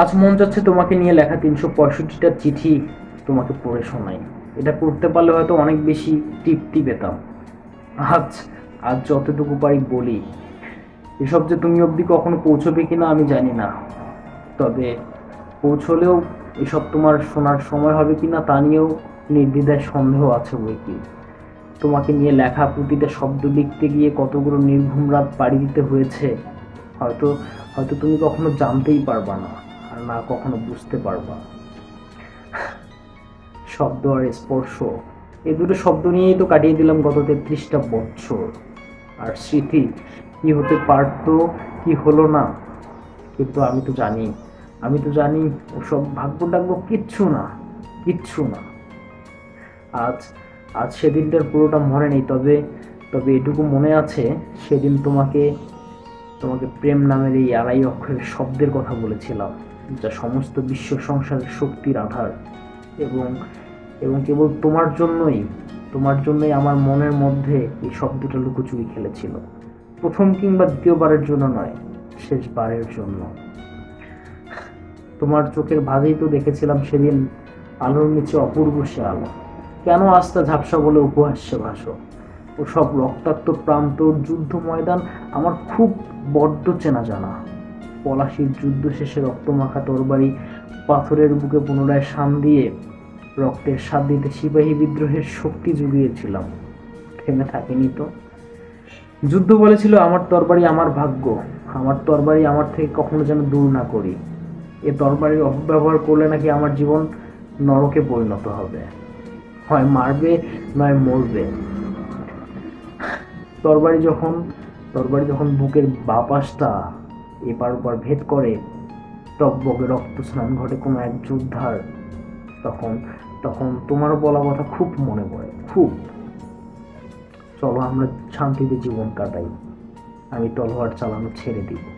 আজ মন যাচ্ছে তোমাকে নিয়ে লেখা তিনশো পঁয়ষট্টিটা চিঠি তোমাকে পড়ে শোনাই। এটা করতে পারলে হয়তো অনেক বেশি তৃপ্তি পেতাম। আজ আজ যতটুকু পারি বলি। এসব যে তুমি অবধি কখনো পৌঁছবে কিনা আমি জানি না। তবে পৌঁছলেও এসব তোমার শোনার সময় হবে কিনা তা নিয়েও নির্দ্বিধায় সন্দেহ আছে বই কি তোমাকে নিয়ে লেখা প্রতিটা শব্দ লিখতে গিয়ে কতগুলো নির্ঘুম রাত পাড়ি দিতে হয়েছে, হয়তো হয়তো তুমি কখনো জানতেই পারবা না। না কখনো বুঝতে পারবা। শব্দ আর স্পর্শ, এই দুটো শব্দ নিয়েই তো কাটিয়ে দিলাম গত তেত্রিশটা বছর। আর স্মৃতি, কি হতে পারতো, কি হলো না কিন্তু আমি তো জানি। আমি তো জানি ওসব ভাগ্য টাগ্য কিচ্ছু না কিচ্ছু না। আজ আজ সেদিনটার পুরোটা মনে নেই, তবে তবে এটুকু মনে আছে, সেদিন তোমাকে তোমাকে প্রেম নামের এই আড়াই অক্ষরের শব্দের কথা বলেছিলাম। যা সমস্ত বিশ্ব সংসারের শক্তির আধার। এবং এবং কেবল তোমার জন্যই তোমার জন্যই আমার মনের মধ্যে এই শব্দটা লুকোচুরি খেলেছিল। প্রথম কিংবা দ্বিতীয়বারের জন্য নয়, শেষবারের জন্য। তোমার চোখের ভাজেই তো দেখেছিলাম সেদিন আলোর নিচে অপূর্ব সে আলো কেন আস্তা ঝাপসা বলে উপহাস্যে ভাসো? ও সব রক্তাক্ত প্রান্ত যুদ্ধ ময়দান আমার খুব বড্ড চেনা জানা। পলাশির যুদ্ধ শেষে রক্তমাখা তরবারি পাথরের বুকে পুনরায় শান দিয়ে রক্তের স্বাদ দিতে সিপাহী বিদ্রোহের শক্তি জুগিয়েছিলাম। থেমে থাকেনি তো। যুদ্ধ বলেছিল, আমার তরবারি আমার ভাগ্য। আমার তরবারি আমার থেকে কখনো যেন দূর না করি। এ তরবারির অপব্যবহার করলে নাকি আমার জীবন নরকে পরিণত হবে। হয় মারবে, নয় মরবে। তরবারি যখন তরবারি যখন বুকের বাপাসটা এপার ওপার ভেদ করে টকবগে রক্ত স্নান ঘটে কোনো এক যোদ্ধার। তখন তখন তোমারও বলা কথা খুব মনে পড়ে, খুব। চলো আমরা শান্তিতে জীবন কাটাই। আমি তলোয়ার চালানো ছেড়ে দিব।